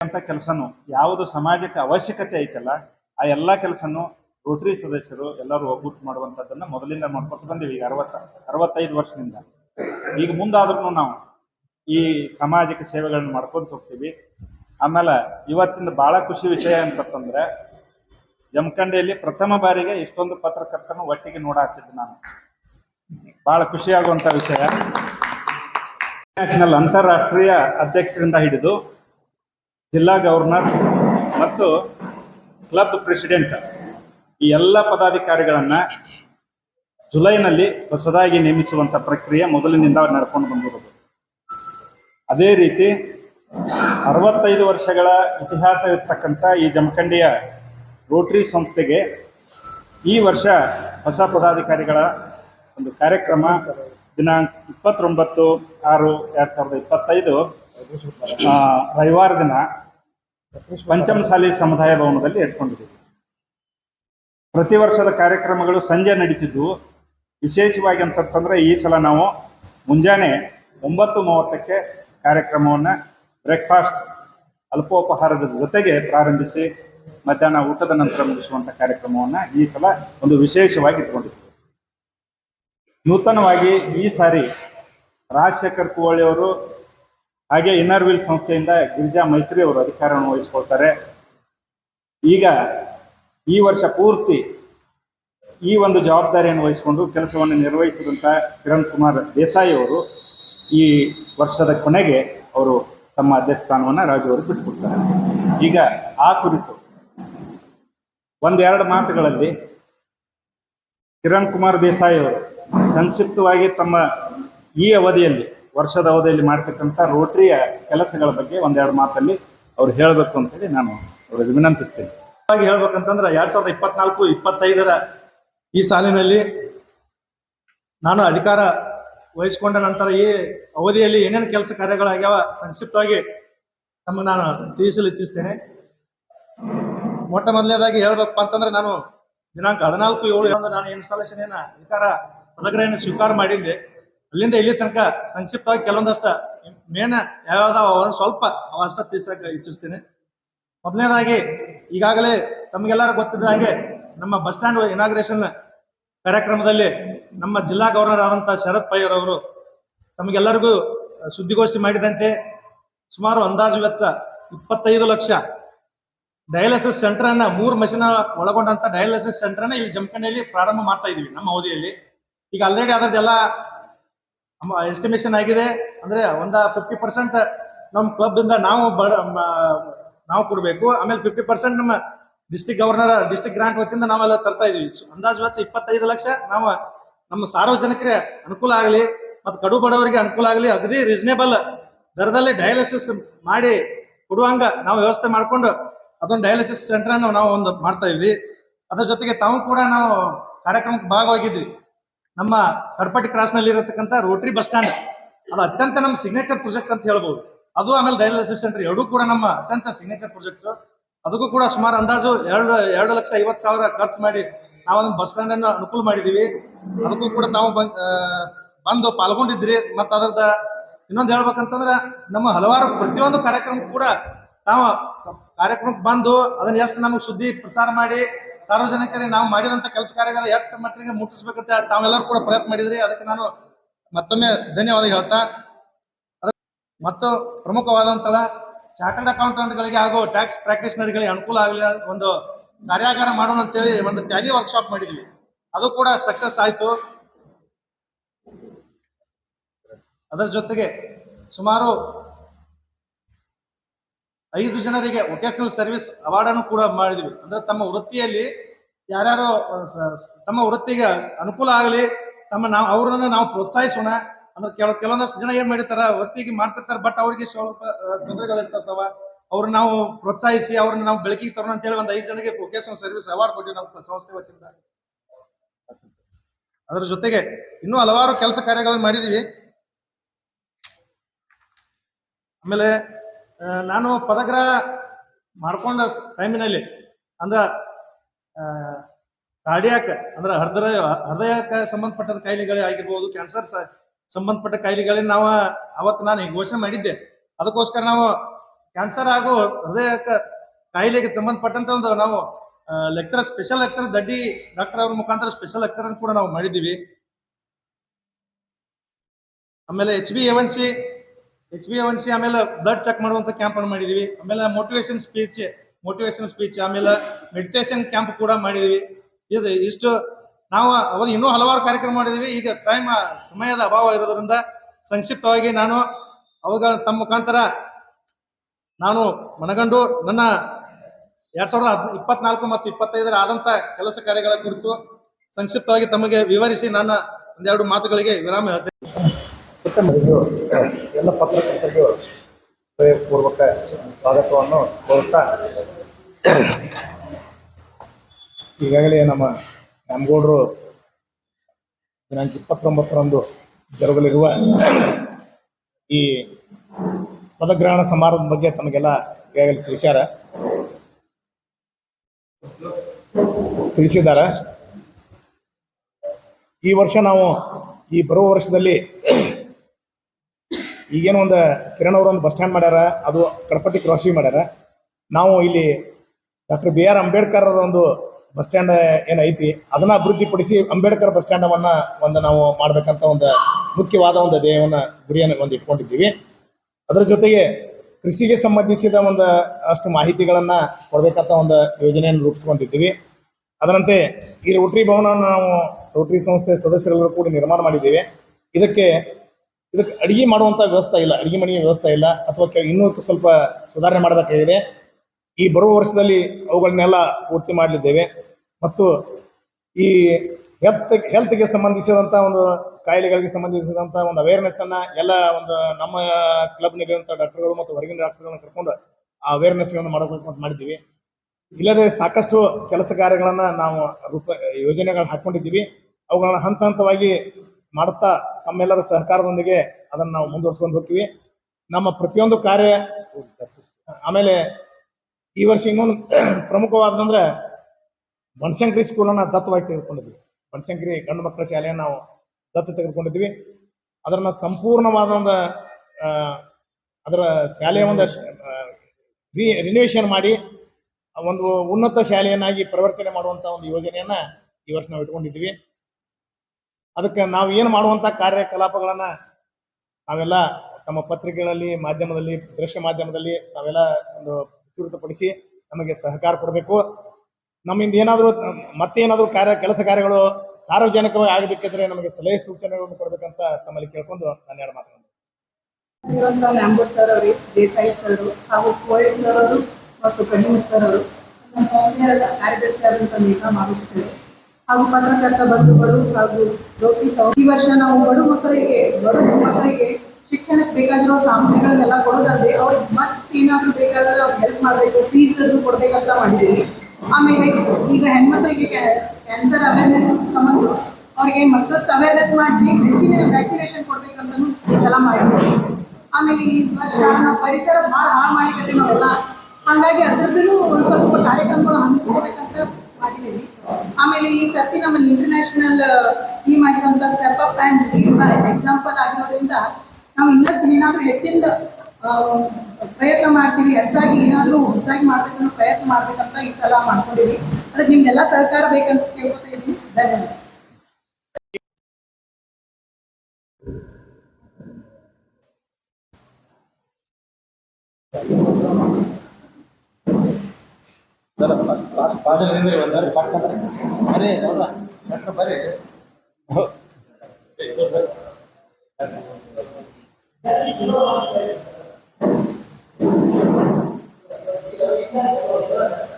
ಅಂತ ಕೆಲಸನು ಯಾವುದು ಸಮಾಜಕ್ಕೆ ಅವಶ್ಯಕತೆ ಐತಲ್ಲ, ಆ ಎಲ್ಲಾ ಕೆಲಸನು ರೋಟರಿ ಸದಸ್ಯರು ಎಲ್ಲರೂ ಒಗ್ಗೂಟು ಮಾಡುವಂತದ್ದನ್ನ ಮೊದಲಿಂದ ಮಾಡ್ಕೊತ ಬಂದೀವಿ ಈಗ ಅರವತ್ತ, ಅರವತ್ತೈದು ವರ್ಷದಿಂದ. ಈಗ ಮುಂದಾದ್ರೂ ನಾವು ಈ ಸಾಮಾಜಿಕ ಸೇವೆಗಳನ್ನ ಮಾಡ್ಕೊಂತ ಹೋಗ್ತೀವಿ. ಆಮೇಲೆ ಇವತ್ತಿನ ಬಹಳ ಖುಷಿ ವಿಷಯ ಅಂತಂದ್ರೆ ಜಮಖಂಡಿಯಲ್ಲಿ ಪ್ರಥಮ ಬಾರಿಗೆ ಇಷ್ಟೊಂದು ಪತ್ರಕರ್ತನ ಒಟ್ಟಿಗೆ ನೋಡಾಕ್ತಿದ್ದೆ ನಾನು. ಬಹಳ ಖುಷಿಯಾಗುವಂತ ವಿಷಯ. ನ್ಯಾಷನಲ್ ಅಂತಾರಾಷ್ಟ್ರೀಯ ಅಧ್ಯಕ್ಷರಿಂದ ಹಿಡಿದು ಜಿಲ್ಲಾ ಗವರ್ನರ್ ಮತ್ತು ಕ್ಲಬ್ ಪ್ರೆಸಿಡೆಂಟ್ ಈ ಎಲ್ಲ ಪದಾಧಿಕಾರಿಗಳನ್ನ ಜುಲೈನಲ್ಲಿ ಹೊಸದಾಗಿ ನೇಮಿಸುವಂತ ಪ್ರಕ್ರಿಯೆ ಮೊದಲಿನಿಂದ ನಡ್ಕೊಂಡು ಬಂದಿರೋದು. ಅದೇ ರೀತಿ ಅರವತ್ತೈದು ವರ್ಷಗಳ ಇತಿಹಾಸ ಇರ್ತಕ್ಕಂಥ ಈ ಜಮಖಂಡಿಯ ರೋಟರಿ ಸಂಸ್ಥೆಗೆ ಈ ವರ್ಷ ಹೊಸ ಪದಾಧಿಕಾರಿಗಳ ಒಂದು ಕಾರ್ಯಕ್ರಮ ದಿನಾಂಕ ಇಪ್ಪತ್ತೊಂಬತ್ತು ಆರು ಎರಡು ಸಾವಿರದ ಇಪ್ಪತ್ತೈದು ರವಿವಾರ ದಿನ ಪಂಚಮಸಾಲಿ ಸಮುದಾಯ ಭವನದಲ್ಲಿ ಇಟ್ಕೊಂಡಿದ್ದೀವಿ ಪ್ರತಿ ವರ್ಷದ ಕಾರ್ಯಕ್ರಮಗಳು ಸಂಜೆ ನಡೀತಿದ್ವು. ವಿಶೇಷವಾಗಿ ಅಂತಂದ್ರೆ ಈ ಸಲ ನಾವು ಮುಂಜಾನೆ ಒಂಬತ್ತು ಮೂವತ್ತಕ್ಕೆ ಕಾರ್ಯಕ್ರಮವನ್ನ ಬ್ರೇಕ್ಫಾಸ್ಟ್ ಅಲ್ಪೋಪಹಾರದ ಜೊತೆಗೆ ಪ್ರಾರಂಭಿಸಿ ಮಧ್ಯಾಹ್ನ ಊಟದ ನಂತರ ಮುಗಿಸುವಂತ ಕಾರ್ಯಕ್ರಮವನ್ನ ಈ ಸಲ ಒಂದು ವಿಶೇಷವಾಗಿ ಇಟ್ಕೊಂಡಿತ್ತು ನೂತನವಾಗಿ ಈ ಸಾರಿ ರಾಜಶೇಖರ್ ಕುವಳಿ ಅವರು ಹಾಗೆ ಇನ್ನರ್ವಿಲ್ ಸಂಸ್ಥೆಯಿಂದ ಗಿರಿಜಾ ಮೈತ್ರಿ ಅವರು ಅಧಿಕಾರವನ್ನು ವಹಿಸ್ಕೊಳ್ತಾರೆ. ಈಗ ಈ ವರ್ಷ ಪೂರ್ತಿ ಈ ಒಂದು ಜವಾಬ್ದಾರಿಯನ್ನು ವಹಿಸಿಕೊಂಡು ಕೆಲಸವನ್ನು ನಿರ್ವಹಿಸಿದಂಥ ಕಿರಣ್ ಕುಮಾರ್ ದೇಸಾಯಿ ಅವರು ಈ ವರ್ಷದ ಕೊನೆಗೆ ಅವರು ತಮ್ಮ ಅಧ್ಯಕ್ಷ ಸ್ಥಾನವನ್ನು ರಾಜವರು ಬಿಟ್ಟುಕೊಡ್ತಾರೆ. ಈಗ ಆ ಕುರಿತು ಒಂದೆರಡು ಮಾತುಗಳಲ್ಲಿ ಕಿರಣ್ ಕುಮಾರ್ ದೇಸಾಯಿ ಅವರು ಸಂಕ್ಷಿಪ್ತವಾಗಿ ತಮ್ಮ ಈ ಅವಧಿಯಲ್ಲಿ, ವರ್ಷದ ಅವಧಿಯಲ್ಲಿ ಮಾಡ್ತಕ್ಕಂಥ ರೋಟರಿಯ ಕೆಲಸಗಳ ಬಗ್ಗೆ ಒಂದೆರಡು ಮಾತಲ್ಲಿ ಅವ್ರು ಹೇಳಬೇಕು ಅಂತೇಳಿ ನಾನು ಅವ್ರಿಗೆ ವಿನಂತಿಸ್ತೇನೆ. ಹಾಗೆ ಹೇಳ್ಬೇಕಂತಂದ್ರೆ ಎರಡ್ ಸಾವಿರದ ಇಪ್ಪತ್ನಾಲ್ಕು, ಇಪ್ಪತ್ತೈದರ ಈ ಸಾಲಿನಲ್ಲಿ ನಾನು ಅಧಿಕಾರ ವಹಿಸಿಕೊಂಡ ನಂತರ ಈ ಅವಧಿಯಲ್ಲಿ ಏನೇನು ಕೆಲಸ ಕಾರ್ಯಗಳಾಗ್ಯಾವ ಸಂಕ್ಷಿಪ್ತವಾಗಿ ನಮ್ಮ ನಾನು ತಿಳಿಸಲು ಇಚ್ಛಿಸ್ತೇನೆ. ಮೊಟ್ಟ ಮೊದಲನೇದಾಗಿ ಹೇಳ್ಬೇಕಪ್ಪ ಅಂತಂದ್ರೆ ನಾನು ದಿನಾಂಕ ಹದಿನಾಲ್ಕು ಏಳು ನಾನು ಇನ್ಸ್ಟಾಲೇಷನ್ ಏನ ಅಧಿಕಾರ ಪದಗ್ರಹಣ ಸ್ವೀಕಾರ ಮಾಡಿದ್ದೆ. ಅಲ್ಲಿಂದ ಇಲ್ಲಿ ತನಕ ಸಂಕ್ಷಿಪ್ತವಾಗಿ ಕೆಲವೊಂದಷ್ಟ ಮೇನ ಯಾವ್ಯಾವ ಸ್ವಲ್ಪ ಅಷ್ಟ ತಿಳಿಸಕ್ಕೆ ಇಚ್ಛಿಸ್ತೇನೆ. ಮೊದಲನೇದಾಗಿ ಈಗಾಗಲೇ ತಮಗೆಲ್ಲರೂ ಗೊತ್ತಿದ್ದ ಹಾಗೆ ನಮ್ಮ ಬಸ್ ಸ್ಟ್ಯಾಂಡ್ ಇನಾಗ್ರೇಷನ್ ಕಾರ್ಯಕ್ರಮದಲ್ಲಿ ನಮ್ಮ ಜಿಲ್ಲಾ ಗವರ್ನರ್ ಆದಂತ ಶರತ್ ಪೈಯರ್ ಅವರು ತಮಗೆಲ್ಲರಿಗೂ ಸುದ್ದಿಗೋಷ್ಠಿ ಮಾಡಿದಂತೆ ಸುಮಾರು ಅಂದಾಜು ವೆಚ್ಚ ಇಪ್ಪತ್ತೈದು ಲಕ್ಷ ಡಯಾಲಿಸಿಸ್ ಸೆಂಟರ್ ಅನ್ನ ಮೂರು ಮಷಿನ್ ಒಳಗೊಂಡಂತ ಡಯಾಲಿಸಿಸ್ ಸೆಂಟರ್ ಅನ್ನ ಇಲ್ಲಿ ಜಮಖಂಡಿಯಲ್ಲಿ ಪ್ರಾರಂಭ ಮಾಡ್ತಾ ಇದೀವಿ ನಮ್ಮ ಅವಧಿಯಲ್ಲಿ. ಈಗ ಆಲ್ರೆಡಿ ಅದರದ್ದೆಲ್ಲ ಎಸ್ಟಿಮೇಷನ್ ಆಗಿದೆ. ಅಂದ್ರೆ ಒಂದ ಫಿಫ್ಟಿ ಪರ್ಸೆಂಟ್ ನಮ್ಮ ಕ್ಲಬ್ ಇಂದ ನಾವು ನಾವು ಕೊಡಬೇಕು. ಆಮೇಲೆ ಫಿಫ್ಟಿ ಪರ್ಸೆಂಟ್ ನಮ್ಮ ಡಿಸ್ಟಿಕ್ ಗವರ್ನರ್ ಡಿಸ್ಟಿಕ್ ಗ್ರಾಂಟ್ ವತಿಯಿಂದ ನಾವೆಲ್ಲ ತರ್ತಾ ಇದೀವಿ. ಅಂದಾಜು ವೆಚ್ಚ ಇಪ್ಪತ್ತೈದು ಲಕ್ಷ. ನಾವು ನಮ್ಮ ಸಾರ್ವಜನಿಕರಿಗೆ ಅನುಕೂಲ ಆಗಲಿ ಮತ್ತು ಕಡು ಬಡವರಿಗೆ ಅನುಕೂಲ ಆಗಲಿ ಅಗದಿ ರೀಸನೇಬಲ್ ದರದಲ್ಲಿ ಡಯಾಲಿಸಿಸ್ ಮಾಡಿ ಕೊಡುವಂಗ ನಾವು ವ್ಯವಸ್ಥೆ ಮಾಡ್ಕೊಂಡು ಅದೊಂದು ಡಯಾಲಿಸಿಸ್ ಸೆಂಟರ್ ಅನ್ನು ನಾವು ಒಂದು ಮಾಡ್ತಾ ಇದ್ವಿ. ಅದ್ರ ಜೊತೆಗೆ ತಾವು ಕೂಡ ನಾವು ಕಾರ್ಯಕ್ರಮಕ್ಕೆ ಭಾಗವಾಗಿದ್ವಿ. ನಮ್ಮ ಕಡಪಟ್ಟಿ ಕ್ರಾಸ್ನಲ್ಲಿ ಇರತಕ್ಕಂತ ರೋಟರಿ ಬಸ್ ಸ್ಟ್ಯಾಂಡ್ ಅದು ಅತ್ಯಂತ ನಮ್ಮ ಸಿಗ್ನೇಚರ್ ಪ್ರಾಜೆಕ್ಟ್ ಅಂತ ಹೇಳ್ಬೋದು. ಅದು ಆಮೇಲೆ ಡಯಾಲಿಸಿಸ್ ಸೆಂಟರ್ ಎರಡೂ ಕೂಡ ನಮ್ಮ ಅತ್ಯಂತ ಸಿಗ್ನೇಚರ್ ಪ್ರಾಜೆಕ್ಟ್ ಅದಕ್ಕೂ ಕೂಡ ಸುಮಾರು ಅಂದಾಜು ಎರಡು ಎರಡು ಲಕ್ಷ ಐವತ್ತು ಸಾವಿರ ಖರ್ಚು ಮಾಡಿ ನಾವು ಅದನ್ನ ಬಸ್ ಸ್ಟ್ಯಾಂಡ್ ಅನ್ನು ಅನುಕೂಲ ಮಾಡಿದೀವಿ. ಅದಕ್ಕೂ ಕೂಡ ತಾವು ಬಂದ್- ಪಾಲ್ಗೊಂಡಿದ್ರಿ ಮತ್ತು ಅದರದ ಇನ್ನೊಂದು ಹೇಳ್ಬೇಕಂತಂದ್ರ ನಮ್ಮ ಹಲವಾರು ಪ್ರತಿಯೊಂದು ಕಾರ್ಯಕ್ರಮ ಕೂಡ ತಾವು ಕಾರ್ಯಕ್ರಮಕ್ಕೆ ಬಂದು ಅದನ್ನ ಎಷ್ಟು ನಮಗೆ ಸುದ್ದಿ ಪ್ರಸಾರ ಮಾಡಿ ಸಾರ್ವಜನಿಕರಿಗೆ ನಾವು ಮಾಡಿದಂತ ಕೆಲಸ ಕಾರ್ಯಗಳ ಎಷ್ಟು ಮಟ್ಟಿಗೆ ಮುಟ್ಟಿಸ್ಬೇಕಂತ ತಾವೆಲ್ಲರೂ ಕೂಡ ಪ್ರಯತ್ನ ಮಾಡಿದ್ರಿ. ಅದಕ್ಕೆ ನಾನು ಮತ್ತೊಮ್ಮೆ ಧನ್ಯವಾದ ಹೇಳ್ತಾ ಮತ್ತು ಪ್ರಮುಖವಾದಂತಹ ಚಾರ್ಟರ್ಡ್ ಅಕೌಂಟೆಂಟ್ಗಳಿಗೆ ಹಾಗೂ ಟ್ಯಾಕ್ಸ್ ಪ್ರಾಕ್ಟೀಷನರ್ಗಳಿಗೆ ಅನುಕೂಲ ಆಗಲಿ ಒಂದು ಕಾರ್ಯಾಗಾರ ಮಾಡೋಣ ಅಂತೇಳಿ ಒಂದು ಟ್ಯಾಲಿ ವರ್ಕ್ಶಾಪ್ ಮಾಡಿದ್ವಿ. ಅದು ಕೂಡ ಸಕ್ಸಸ್ ಆಯ್ತು. ಅದರ ಜೊತೆಗೆ ಸುಮಾರು ಐದು ಜನರಿಗೆ ವೊಕೇಶನಲ್ ಸರ್ವಿಸ್ ಅವಾರ್ಡ್ ಅನ್ನು ಕೂಡ ಮಾಡಿದ್ವಿ. ಅಂದ್ರೆ ತಮ್ಮ ವೃತ್ತಿಯಲ್ಲಿ ಯಾರ್ಯಾರು ತಮ್ಮ ವೃತ್ತಿಗೆ ಅನುಕೂಲ ಆಗಲಿ, ತಮ್ಮ ನಾವು, ಅವ್ರನ್ನ ನಾವು ಪ್ರೋತ್ಸಾಹಿಸೋಣ. ಅಂದ್ರೆ ಕೆಲ, ಕೆಲವೊಂದಷ್ಟು ಜನ ಏನ್ ಮಾಡಿರ್ತಾರ, ವೃತ್ತಿಗೆ ಮಾಡ್ತಿರ್ತಾರೆ ಬಟ್ ಅವ್ರಿಗೆ ಸ್ವಲ್ಪ ತೊಂದರೆಗಳು ತೊಂದರೆಗಳಿರ್ತಾವ ಅವ್ರನ್ನ ನಾವು ಪ್ರೋತ್ಸಾಹಿಸಿ, ಅವ್ರನ್ನ ನಾವು ಬೆಳಕಿಗೆ ತರೋಣ ಅಂತ ಹೇಳಿ ಒಂದು ಐದು ಜನಕ್ಕೆ ವೊಕೇಶನಲ್ ಸರ್ವಿಸ್ ಅವಾರ್ಡ್ ಕೊಟ್ಟಿವಿ ನಮ್ಮ ಸಂಸ್ಥೆ ವತಿಯಿಂದ. ಅದರ ಜೊತೆಗೆ ಇನ್ನೂ ಹಲವಾರು ಕೆಲಸ ಕಾರ್ಯಗಳನ್ನು ಮಾಡಿದೀವಿ. ಆಮೇಲೆ ನಾನು ಪದಗ್ರಹ ಮಾಡ್ಕೊಂಡ ಟೈಮಿನಲ್ಲಿ, ಅಂದ್ರ ಕಾರ್ಡಿಯಾಕ್ ಅಂದ್ರೆ ಹೃದಯ, ಹೃದಯಕ್ಕೆ ಸಂಬಂಧಪಟ್ಟದ ಕಾಯಿಲೆಗಳೇ ಆಗಿರ್ಬೋದು ಕ್ಯಾನ್ಸರ್ ಸಂಬಂಧಪಟ್ಟ ಕಾಯಿಲೆಗಳೇ ನಾವು ಅವತ್ತು ನಾನು ಘೋಷಣೆ ಮಾಡಿದ್ದೆ. ಅದಕ್ಕೋಸ್ಕರ ನಾವು ಕ್ಯಾನ್ಸರ್ ಹಾಗೂ ಹೃದಯಕ್ಕೆ ಕಾಯಿಲೆಗೆ ಸಂಬಂಧಪಟ್ಟಂತ ಒಂದು ನಾವು ಲೆಕ್ಚರ್ ಸ್ಪೆಷಲ್ ಲೆಕ್ಚರ್ ದಡ್ಡಿ ಡಾಕ್ಟರ್ ಅವ್ರ ಮುಖಾಂತರ ಸ್ಪೆಷಲ್ ಲೆಕ್ಚರ್ ಕೂಡ ನಾವು ಮಾಡಿದ್ದೀವಿ. ಆಮೇಲೆ H B N C H B N C ಆಮೇಲೆ ಬ್ಲಡ್ ಚೆಕ್ ಮಾಡುವಂತ ಕ್ಯಾಂಪ್ ಅನ್ನು ಮಾಡಿದೀವಿ ಆಮೇಲೆ ಮೋಟಿವೇಶನ್ ಸ್ಪೀಚ್ ಮೋಟಿವೇಶನ್ ಸ್ಪೀಚ್ ಆಮೇಲೆ ಮೆಡಿಟೇಷನ್ ಕ್ಯಾಂಪ್ ಕೂಡ ಮಾಡಿದೀವಿ ಇದು ಇಷ್ಟು ನಾವು ಅವಾಗ ಇನ್ನೂ ಹಲವಾರು ಕಾರ್ಯಕ್ರಮ ಮಾಡಿದೀವಿ ಈಗ ಟೈಮ್ ಸಮಯದ ಅಭಾವ ಇರೋದ್ರಿಂದ ಸಂಕ್ಷಿಪ್ತವಾಗಿ ನಾನು ಅವಾಗ ತಮ್ಮ ಮುಖಾಂತರ ನಾನು ಮನಗಂಡು ನನ್ನ ಎರಡ್ ಸಾವಿರದ ಹದ್ ಇಪ್ಪತ್ನಾಲ್ಕು ಮತ್ತು ಇಪ್ಪತ್ತೈದರ ಆದಂತ ಕೆಲಸ ಕಾರ್ಯಗಳ ಕುರಿತು ಸಂಕ್ಷಿಪ್ತವಾಗಿ ತಮಗೆ ವಿವರಿಸಿ ನನ್ನ ಒಂದೆರಡು ಮಾತುಗಳಿಗೆ ವಿರಾಮ ಹೇಳ್ತೇನೆ. ಎಲ್ಲ ಪತ್ರಕರ್ತರಿಗೂ ಪೂರ್ವಕ ಸ್ವಾಗತವನ್ನು ಕೋರ್ತಾ ಈಗಾಗಲೇ ನಮ್ಮ ನಮ್ಗೌಡರು ದಿನಾಂಕ ಇಪ್ಪತ್ತೊಂಬತ್ತರಂದು ಜರುಗಲಿರುವ ಈ ಪದಗ್ರಹಣ ಸಮಾರಂಭದ ಬಗ್ಗೆ ತಮಗೆಲ್ಲ ಈಗಾಗಲೇ ತಿಳಿಸ್ಯಾರ. ತಿಳಿಸಿದಾರ ಈ ವರ್ಷ ನಾವು ಈ ಬರುವ ವರ್ಷದಲ್ಲಿ ಈಗೇನು ಒಂದು ಕಿರಣ್ ಅವರು ಒಂದು ಬಸ್ ಸ್ಟ್ಯಾಂಡ್ ಮಾಡ್ಯಾರ, ಅದು ಕಡಪಟ್ಟಿ ಕ್ರಾಸಿಂಗ್ ಮಾಡ್ಯಾರ. ನಾವು ಇಲ್ಲಿ ಡಾಕ್ಟರ್ ಬಿ ಆರ್ ಅಂಬೇಡ್ಕರ್ ಒಂದು ಬಸ್ ಸ್ಟ್ಯಾಂಡ್ ಏನೈತಿ ಅದನ್ನ ಅಭಿವೃದ್ಧಿಪಡಿಸಿ ಅಂಬೇಡ್ಕರ್ ಬಸ್ ಸ್ಟ್ಯಾಂಡ್ ಒಂದು ನಾವು ಮಾಡ್ಬೇಕಂತ ಒಂದು ಮುಖ್ಯವಾದ ಒಂದು ಧ್ಯೇಯವನ್ನ ಗುರಿಯನ್ನು ಒಂದು ಇಟ್ಕೊಂಡಿದ್ದೀವಿ. ಅದರ ಜೊತೆಗೆ ಕೃಷಿಗೆ ಸಂಬಂಧಿಸಿದ ಒಂದು ಅಷ್ಟು ಮಾಹಿತಿಗಳನ್ನ ಕೊಡಬೇಕಂತ ಒಂದು ಯೋಜನೆಯನ್ನು ರೂಪಿಸ್ಕೊಂಡಿದ್ದೀವಿ. ಅದರಂತೆ ಈ ರೋಟರಿ ಭವನವನ್ನು ನಾವು ರೋಟರಿ ಸಂಸ್ಥೆ ಸದಸ್ಯರೆಲ್ಲರೂ ಕೂಡ ನಿರ್ಮಾಣ ಮಾಡಿದ್ದೇವೆ. ಇದಕ್ಕೆ ಇದಕ್ಕೆ ಅಡಿಗೆ ಮಾಡುವಂತ ವ್ಯವಸ್ಥೆ ಇಲ್ಲ, ಅಡಿಗೆ ಮನೆಯ ವ್ಯವಸ್ಥೆ ಇಲ್ಲ, ಅಥವಾ ಇನ್ನೂ ಸ್ವಲ್ಪ ಸುಧಾರಣೆ ಮಾಡಬೇಕಾಗಿದೆ. ಈ ಬರುವ ವರ್ಷದಲ್ಲಿ ಅವುಗಳನ್ನೆಲ್ಲ ಪೂರ್ತಿ ಮಾಡಲಿದ್ದೇವೆ. ಮತ್ತು ಈ ಹೆಲ್ತ್ ಹೆಲ್ತ್ಗೆ ಸಂಬಂಧಿಸಿದಂತ ಒಂದು ಕಾಯಿಲೆಗಳಿಗೆ ಸಂಬಂಧಿಸಿದಂತ ಒಂದು ಅವೇರ್ನೆಸ್ ಅನ್ನ ಎಲ್ಲ ಒಂದು ನಮ್ಮ ಕ್ಲಬ್ನಲ್ಲಿರುವಂಥ ಡಾಕ್ಟರ್ಗಳು ಮತ್ತು ಹೊರಗಿನ ಡಾಕ್ಟರ್ಗಳನ್ನ ಕರ್ಕೊಂಡು ಆ ಅವೇರ್ನೆಸ್ ಮಾಡಬೇಕು ಅಂತ ಮಾಡಿದ್ದೀವಿ. ಇಲ್ಲದೆ ಸಾಕಷ್ಟು ಕೆಲಸ ಕಾರ್ಯಗಳನ್ನ ನಾವು ರೂಪ, ಯೋಜನೆಗಳನ್ನ ಹಾಕೊಂಡಿದ್ದೀವಿ. ಅವುಗಳನ್ನ ಹಂತ ಹಂತವಾಗಿ ಮಾಡುತ್ತಾ ತಮ್ಮೆಲ್ಲರ ಸಹಕಾರದೊಂದಿಗೆ ಅದನ್ನ ನಾವು ಮುಂದುವರ್ಸ್ಕೊಂಡು ಹೋಗ್ತೀವಿ. ನಮ್ಮ ಪ್ರತಿಯೊಂದು ಕಾರ್ಯ, ಆಮೇಲೆ ಈ ವರ್ಷ ಇನ್ನೊಂದು ಪ್ರಮುಖವಾದಂದ್ರೆ ಬನಶಂಕರಿ ಸ್ಕೂಲನ್ನ ದತ್ತವಾಗಿ ತೆಗೆದುಕೊಂಡಿದ್ವಿ ಬನಶಂಕರಿ ಗಂಡು ಮಕ್ಕಳ ಶಾಲೆಯನ್ನು ನಾವು ದತ್ತು ತೆಗೆದುಕೊಂಡಿದ್ವಿ. ಅದನ್ನ ಸಂಪೂರ್ಣವಾದ ಒಂದು ಅದರ ಶಾಲೆಯ ಒಂದು ರಿನೋವೇಷನ್ ಮಾಡಿ, ಒಂದು ಉನ್ನತ ಶಾಲೆಯನ್ನಾಗಿ ಪರಿವರ್ತನೆ ಮಾಡುವಂತ ಒಂದು ಯೋಜನೆಯನ್ನ ಈ ವರ್ಷ ನಾವು ಇಟ್ಕೊಂಡಿದ್ವಿ. ಅದಕ್ಕೆ ನಾವು ಏನು ಮಾಡುವಂತ ಕಾರ್ಯಕಲಾಪಗಳನ್ನ ನಾವೆಲ್ಲ ತಮ್ಮ ಪತ್ರಿಕೆಗಳಲ್ಲಿ, ಮಾಧ್ಯಮದಲ್ಲಿ, ದೃಶ್ಯ ಮಾಧ್ಯಮದಲ್ಲಿ ತಾವೆಲ್ಲ ಒಂದು ಚುರುತಪಡಿಸಿ ನಮಗೆ ಸಹಕಾರ ಕೊಡಬೇಕು. ನಮ್ಮಿಂದ ಏನಾದರೂ ಮತ್ತೇನಾದರೂ ಕಾರ್ಯ, ಕೆಲಸ ಕಾರ್ಯಗಳು ಸಾರ್ವಜನಿಕವಾಗಿ ಆಗಬೇಕಿದ್ರೆ ನಮಗೆ ಸಲಹೆ ಸೂಚನೆಗಳನ್ನು ಕೊಡಬೇಕಂತ ತಮ್ಮಲ್ಲಿ ಕೇಳ್ಕೊಂಡು ನಾನು ಎರಡು ಮಾತು ಇರುವಂತಹ ಲ್ಯಾಂಬೋಟ್ ಸರ್ ಅವರು, ದೇಸಾಯಿ ಸರ್ ಹಾಗೂ ಕೋಯಲ್ ಸರ್ ಅವರು ಮತ್ತು ಕಣ್ಣೂರ್ ಸರ್ ಅವರು, ನಮ್ಮ ಸಂಸ್ಥೆಯ ಕಾರ್ಯದರ್ಶಿ ಆದಂತಹ ನೇಮಕ ಮಾಡುತ್ತೇವೆ ಹಾಗೂ ಪತ್ರಕರ್ತ ಬಂಧುಗಳು ಹಾಗೂ ಸೌ ಈ ವರ್ಷ ನಾವು ಬಡ ಮಕ್ಕಳಿಗೆ ಬಡ ಮಕ್ಕಳಿಗೆ ಶಿಕ್ಷಣಕ್ಕೆ ಬೇಕಾಗಿರೋ ಸಾಮಗ್ರಿಗಳನ್ನೆಲ್ಲ ಕೊಡೋದಲ್ಲದೆ ಅವ್ರಿಗೆ ಮತ್ತೇನಾದ್ರೂ ಬೇಕಾದ್ರೆ ಅವ್ರಿಗೆ ಹೆಲ್ಪ್ ಮಾಡಬೇಕು ಫೀಸ್ ಅದು ಕೊಡ್ಬೇಕಂತ ಮಾಡಿದ್ದೀವಿ. ಆಮೇಲೆ ಈಗ ಹೆಣ್ಮಕ್ಳಿಗೆ ಕ್ಯಾನ್ಸರ್ ಅವೇರ್ನೆಸ್ ಸಂಬಂಧ ಅವ್ರಿಗೆ ಮತ್ತಷ್ಟು ಅವೇರ್ನೆಸ್ ಮಾಡಿಸಿ ಹೆಚ್ಚಿನ ವ್ಯಾಕ್ಸಿನೇಷನ್ ಕೊಡ್ಬೇಕಂತಾನು ಈ ಸಲ ಮಾಡಿದ್ದೀವಿ ಆಮೇಲೆ ಈ ವರ್ಷ ನಾವು ಪರಿಸರ ಭಾಳ ಹಾಳು ಮಾಡಿದ್ದೀವಿ ನಾವೆಲ್ಲ ಹಾಗಾಗಿ ಅದ್ರದ್ದು ಒಂದು ಸ್ವಲ್ಪ ಕಾರ್ಯಕ್ರಮಗಳು ಹಮ್ಮಿಕೊಳ್ಬೇಕಂತ ಮಾಡಿದ್ದೀವಿ. ಆಮೇಲೆ ಈ ಸರ್ತಿ ನಮ್ಮಲ್ಲಿ ಇಂಟರ್ನ್ಯಾಷನಲ್ ಟೀಮ್ ಆಗಿರುವಂಥ step up and by example ಆಗಿರೋದ್ರಿಂದ ನಾವು ಇನ್ನಷ್ಟು ಏನಾದರೂ ಹೆಚ್ಚಿನ ಆ, ಪ್ರಯತ್ನ ಮಾಡ್ತೀವಿ. ಹೆಚ್ಚಾಗಿ ಏನಾದರೂ ಹೊಸದಾಗಿ ಮಾಡ್ಬೇಕನ್ನೋ ಪ್ರಯತ್ನ ಮಾಡ್ಬೇಕಂತ ಈ ಸಲ ಮಾಡ್ಕೊಂಡಿದ್ದೀವಿ ಅದಕ್ಕೆ ನಿಮ್ಗೆಲ್ಲ ಸಹಕಾರ ಬೇಕಂತ ಕೇಳ್ಕೊತಾ ಇದ್ದೀನಿ ಧನ್ಯವಾದ. ಬರ್ರಿ that